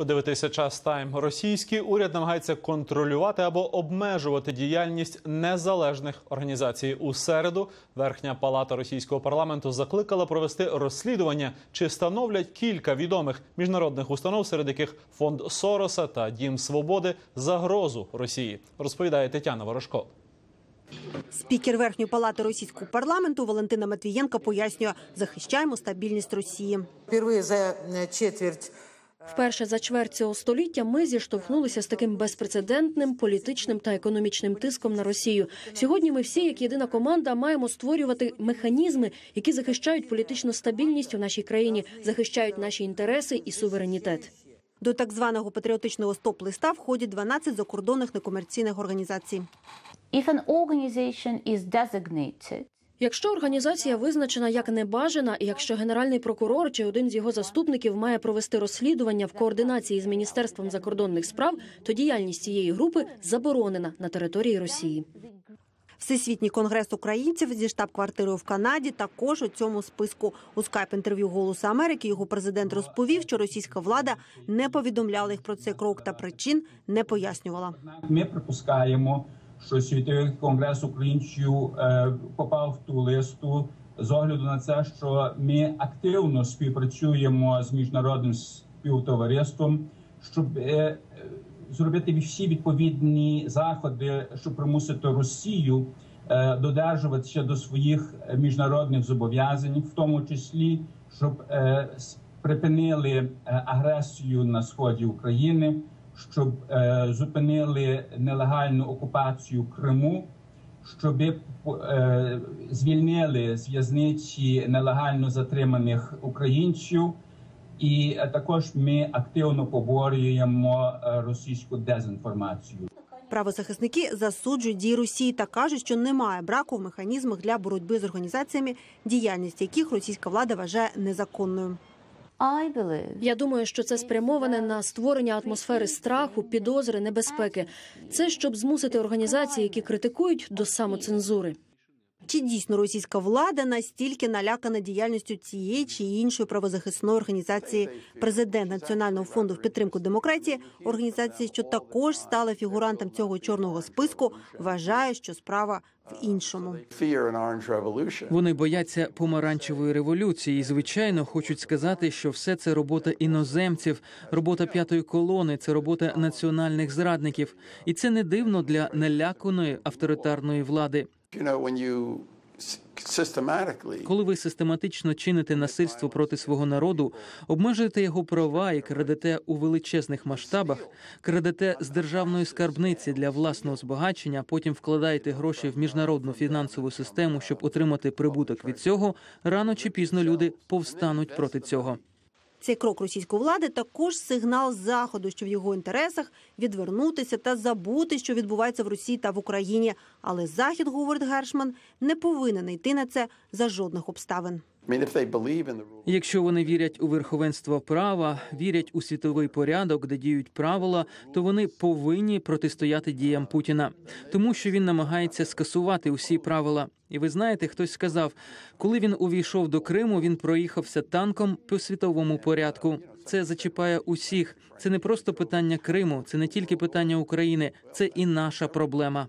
Ви дивитеся час тайм. Російський уряд намагається контролювати або обмежувати діяльність незалежних організацій. У середу верхня палата російського парламенту закликала провести розслідування, чи становлять кілька відомих міжнародних установ, серед яких фонд Сороса та Дім Свободи загрозу Росії. Розповідає Тетяна Ворожко. Спікер Верхньої палати російського парламенту Валентина Матвієнка пояснює, захищаємо стабільність Росії. Впервые за э, четверть Вперше за чверть цього століття ми зіштовхнулися з таким безпрецедентним політичним та економічним тиском на Росію. Сьогодні ми всі, як єдина команда, маємо створювати механізми, які захищають політичну стабільність у нашій країні, захищають наші інтереси і суверенітет. До так званого патріотичного стоп-листа входять 12 закордонних некомерційних організацій. If an organization is designated Якщо організація визначена як небажана, і якщо генеральний прокурор чи один з його заступників має провести розслідування в координації з міністерством закордонних справ, то діяльність цієї групи заборонена на території Росії. Всесвітній конгрес українців зі штаб-квартирою в Канаді також у цьому списку. У скайп-інтерв'ю «Голосу Америки» його президент розповів, що російська влада не повідомляла їх про цей крок та причин не пояснювала. Ми припускаємо, що світовий конгрес українців е, попав в ту листу з огляду на це, що ми активно співпрацюємо з міжнародним співтовариством, щоб е, е, зробити всі відповідні заходи, щоб примусити Росію додержуватися до своїх міжнародних зобов'язань, в тому числі щоб припинили агресію на сході України, щоб е, зупинили нелегальну окупацію Криму, щоб е, звільнили з в'язниці нелегально затриманих українців. І е, також ми активно поборюємо е, російську дезінформацію. Правозахисники засуджують дії Росії та кажуть, що немає браку в механізмах для боротьби з організаціями, діяльність яких російська влада вважає незаконною. Я думаю, що це спрямоване на створення атмосфери страху, підозри, небезпеки. Це щоб змусити організації, які критикують, до самоцензури. Чи дійсно російська влада настільки налякана діяльністю цієї чи іншої правозахисної організації? Президент Національного фонду в підтримку демократії, організації, що також стала фігурантом цього чорного списку, вважає, що справа в іншому. Вони бояться помаранчевої революції і, звичайно, хочуть сказати, що все це робота іноземців, робота п'ятої колони, це робота національних зрадників. І це не дивно для наляканої авторитарної влади. Коли ви систематично чините насильство проти свого народу, обмежуєте його права і крадете у величезних масштабах, крадете з державної скарбниці для власного збагачення, потім вкладаєте гроші в міжнародну фінансову систему, щоб отримати прибуток від цього, рано чи пізно люди повстануть проти цього. Цей крок російської влади також сигнал заходу, що в його інтересах відвернутися та забути, що відбувається в Росії та в Україні. Але захід, говорить Гершман, не повинен йти на це за жодних обставин. Якщо вони вірять у верховенство права, вірять у світовий порядок, де діють правила, то вони повинні протистояти діям Путіна, тому що він намагається скасувати усі правила. І ви знаєте, хтось сказав, коли він увійшов до Криму, він проїхався танком по світовому порядку. Це зачіпає усіх. Це не просто питання Криму, це не тільки питання України, це і наша проблема.